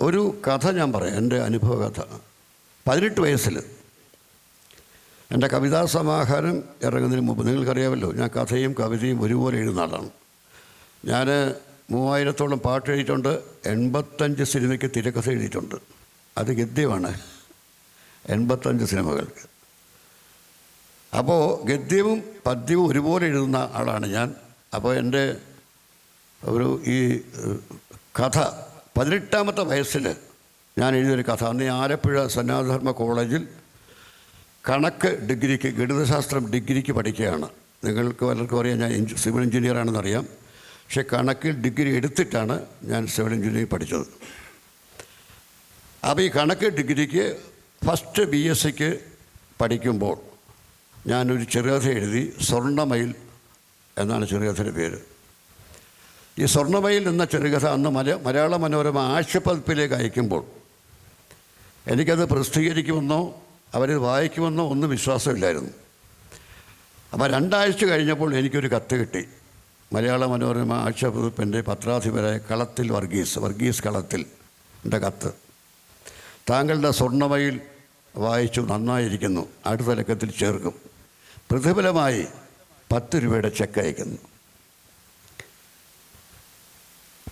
ഒരു കഥ ഞാൻ പറയാം എന്റെ അനുഭവ കഥ പതിനെട്ട് വയസ്സിൽ എന്റെ കവിതാ സമാഹാരം ഇറങ്ങുന്നതിന് മുമ്പ് നിങ്ങൾക്കറിയാമല്ലോ ഞാൻ കഥയും കവിതയും ഒരുപോലെ എഴുതുന്ന ആളാണ്. ഞാൻ മൂവായിരത്തോളം പാട്ട് എഴുതിയിട്ടുണ്ട് എൺപത്തഞ്ച് സിനിമയ്ക്ക് തിരക്കഥ എഴുതിയിട്ടുണ്ട്. അത് ഗദ്യമാണ് എൺപത്തഞ്ച് സിനിമകൾക്ക്. അപ്പോൾ ഗദ്യവും പദ്യവും ഒരുപോലെ എഴുതുന്ന ആളാണ് ഞാൻ. അപ്പോൾ എന്റെ ഒരു ഈ കഥ പതിനെട്ടാമത്തെ വയസ്സിൽ ഞാൻ എഴുതിയൊരു കഥ. അന്ന് ആലപ്പുഴ സന്നാധർമ്മ കോളേജിൽ കണക്ക് ഡിഗ്രിക്ക് ഗണിതശാസ്ത്രം ഡിഗ്രിക്ക് പഠിക്കുകയാണ്. നിങ്ങൾക്ക് പലർക്കും അറിയാം ഞാൻ സിവിൽ എഞ്ചിനീയറാണെന്നറിയാം പക്ഷേ കണക്കിൽ ഡിഗ്രി എടുത്തിട്ടാണ് ഞാൻ സിവിൽ എഞ്ചിനീയറിംഗ് പഠിച്ചത്. അപ്പോൾ ഈ കണക്ക് ഡിഗ്രിക്ക് ഫസ്റ്റ് ബി എസ് സിക്ക് പഠിക്കുമ്പോൾ ഞാനൊരു ചെറുകഥ എഴുതി സ്വർണമയിൽ എന്നാണ് ചെറുകഥയുടെ പേര്. ഈ സ്വർണമയിൽ നിന്ന ചെറുകഥ അന്ന് മല മലയാള മനോരമ ആഴ്ചപ്പതിപ്പിലേക്ക് അയക്കുമ്പോൾ എനിക്കത് പ്രസിദ്ധീകരിക്കുമെന്നോ അവരത് വായിക്കുമെന്നോ ഒന്നും വിശ്വാസമില്ലായിരുന്നു. അപ്പോൾ രണ്ടാഴ്ച കഴിഞ്ഞപ്പോൾ എനിക്കൊരു കത്ത് കിട്ടി. മലയാള മനോരമ ആഴ്ചപ്പതിപ്പിന്റെ പത്രാധിപരായ കളത്തിൽ വർഗീസ് വർഗീസ് കളത്തിൽ എന്റെ കത്ത്. താങ്കളുടെ സ്വർണമയിൽ വായിച്ചു നന്നായിരിക്കുന്നു. അടുത്ത ലക്കത്തിൽ ചേർക്കും. പ്രതിഫലമായി പത്ത് രൂപയുടെ ചെക്ക് അയക്കുന്നു.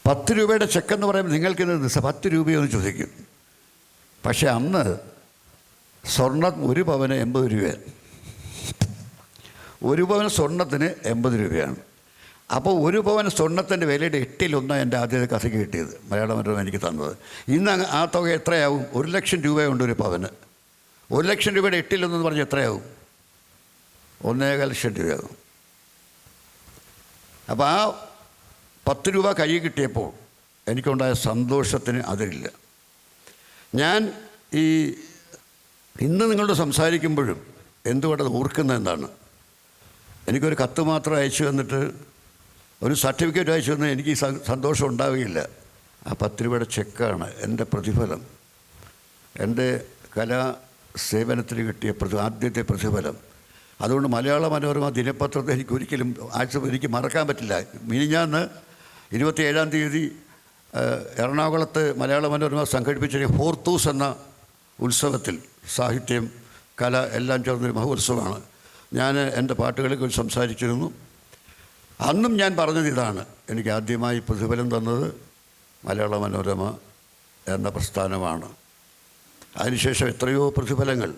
പത്ത് രൂപയുടെ ചെക്കെന്ന് പറയുമ്പോൾ നിങ്ങൾക്കിത് നിസ്സ പത്ത് രൂപയെന്ന് ചോദിക്കും. പക്ഷെ അന്ന് സ്വർണം ഒരു പവന് എൺപത് രൂപയാണ്. ഒരു പവൻ സ്വർണത്തിന് എൺപത് രൂപയാണ്. അപ്പോൾ ഒരു പവൻ സ്വർണത്തിന്റെ വിലയുടെ എട്ടിലൊന്ന് എന്റെ ആദ്യത്തെ കഥയ്ക്ക് കിട്ടിയത് മലയാള മനോരമ എനിക്ക് തന്നത്. ഇന്ന് ആ തുക എത്രയാവും? ഒരു ലക്ഷം രൂപയുണ്ട് ഒരു പവന്. ഒരു ലക്ഷം രൂപയുടെ എട്ടിലൊന്നെന്ന് പറഞ്ഞാൽ എത്രയാവും? ഒന്നേകാൽ ലക്ഷം രൂപയാകും. അപ്പോൾ ആ പത്ത് രൂപ കൈ കിട്ടിയപ്പോൾ എനിക്കുണ്ടായ സന്തോഷത്തിന് അതിരില്ല. ഞാൻ ഈ ഇന്ന് നിങ്ങളോട് സംസാരിക്കുമ്പോഴും എന്തുകൊണ്ടത് ഓർക്കുന്നത് എന്താണ് എനിക്കൊരു കത്ത് മാത്രം അയച്ചു തന്നിട്ട് ഒരു സർട്ടിഫിക്കറ്റ് അയച്ചു തന്നാൽ എനിക്ക് സന്തോഷം ഉണ്ടാവുകയില്ല. ആ പത്ത് രൂപയുടെ ചെക്കാണ് എന്റെ പ്രതിഫലം. എന്റെ കലാ സേവനത്തിന് കിട്ടിയ പ്രതി ആദ്യത്തെ പ്രതിഫലം. അതുകൊണ്ട് മലയാള മനോരമ ദിനപത്രത്തെ എനിക്ക് ഒരിക്കലും ആഴ്ച എനിക്ക് മറക്കാൻ പറ്റില്ല. മിനിഞ്ഞാന്ന് ഇരുപത്തിയേഴാം തീയതി എറണാകുളത്ത് മലയാള മനോരമ സംഘടിപ്പിച്ച ഫോർത്തൂസ് എന്ന ഉത്സവത്തിൽ സാഹിത്യം കല എല്ലാം ചേർന്നൊരു മഹോത്സവമാണ്. ഞാൻ എന്റെ പാട്ടുകളെക്കുറിച്ച് സംസാരിച്ചിരുന്നു. അന്നും ഞാൻ പറഞ്ഞത് ഇതാണ്. എനിക്ക് ആദ്യമായി പ്രതിഫലം തന്നത് മലയാള മനോരമ എന്ന പ്രസ്ഥാനമാണ്. അതിനുശേഷം എത്രയോ പ്രതിഫലങ്ങൾ.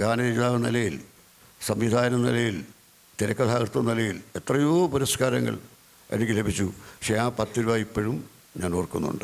ഗാനരചിതാവ് നിലയിൽ സംവിധാന നിലയിൽ തിരക്കഥാകൃത്വ നിലയിൽ എത്രയോ പുരസ്കാരങ്ങൾ എനിക്ക് ലഭിച്ചു. പക്ഷേ ആ പത്ത് രൂപ ഇപ്പോഴും ഞാൻ ഓർക്കുന്നുണ്ട്.